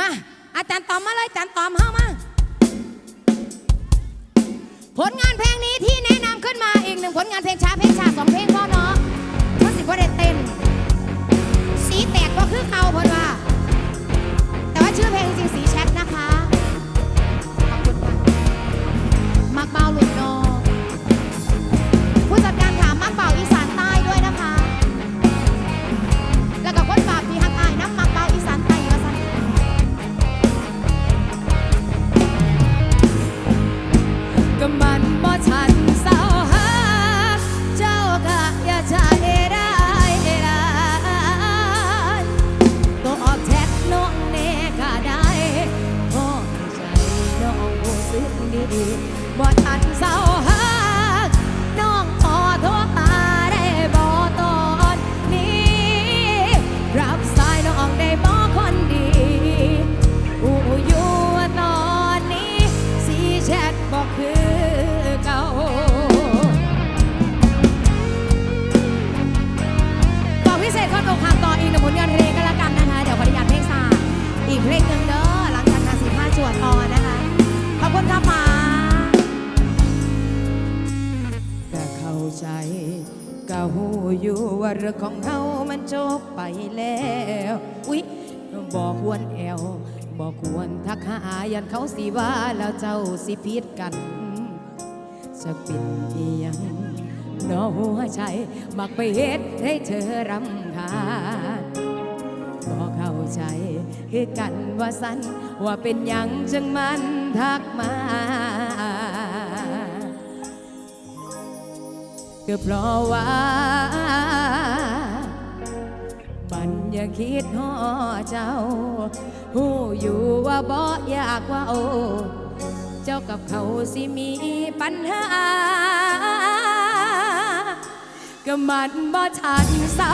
มาอาจารย์ตอมมาเลยอาจารย์ตอมเข้ามา ผลงานเพลงนี้ที่แนะนำขึ้นมาอีกหนึ่งผลงานเพลงช้าเพลงช้าสองเพลงพ่อเนาะเพราะสิบ่ได้เต้น สีแตกก็คือเก่าเพิ่นว่า แต่ว่าชื่อเพลงจริงๆสีแชทนะคะ ขอบคุณค่ะมักเบาหลุดนผู้จั แล้ว อุ๊ยบอกควรแอวบอกควรทักหายันเขาสิว่าแล้วเจ้าสิผิดกัน จะเป็นเพียงนอหัวใจมักไปเฮ็ดให้เธอรำคาญบอกเข้าใจคือกันว่าสันว่าเป็นหยังจึงมันทักมาก็เพราะว่า ปันอย่าคิดห่อเจ้า หูอยู่ว่าบ่อยากว่าโอ เจ้ากับเขาสิมีปัญหาก็มันบ่ทันเศร้า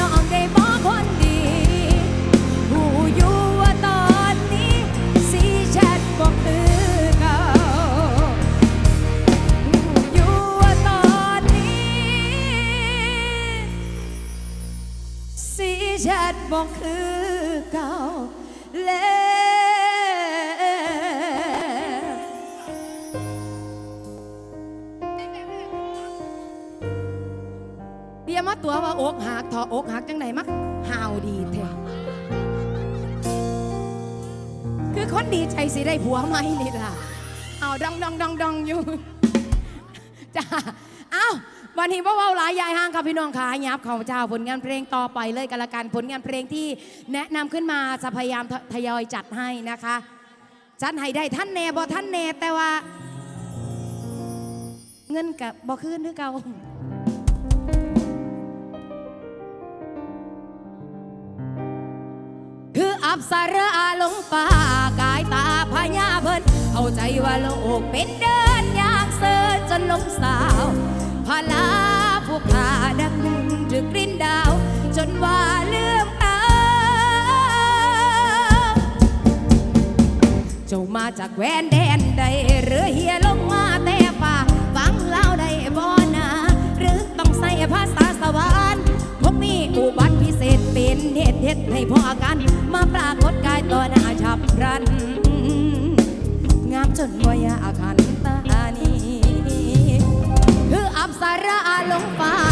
น้องได้บ่คนดีผู้อยู่ว่าตอนนี้สีแชทบอกคือเก่าผู้อยู่ว่าตอนนี้สีแชทบอกคือเก่าแล้ว ว่าอกหักทออกหักจังไหนมักห่าวดีแท้คือคนดีใจสิได้ผัวไหมนี่ล่ะเอาดองดองดองดองอยู่จ้าเอาวันนี้พ่อว่าหลายยายห้างค่ะพี่น้องขายับของเจ้าผลงานเพลงต่อไปเลยกันละกันผลงานเพลงที่แนะนำขึ้นมาจะพยายามทยอยจัดให้นะคะจันให้ได้ท่านแน่บ่ท่านแน่แต่ว่า เงินกับ่ขึ้นหรือเก่า สารอาลงป่ากายตาพญาเพิ่นเอาใจว่าโลกเป็นเดินยากเสิร์จนลงสาวพลาผู้ขาดังถึกกลิ้นดาว จนว่าลืมตาเจ้ามาจากแวนแดนใดหรือเฮีย ก็น่าฉับรัน งามจนบ่อยาขันตานีคืออับสาระลงฟ้า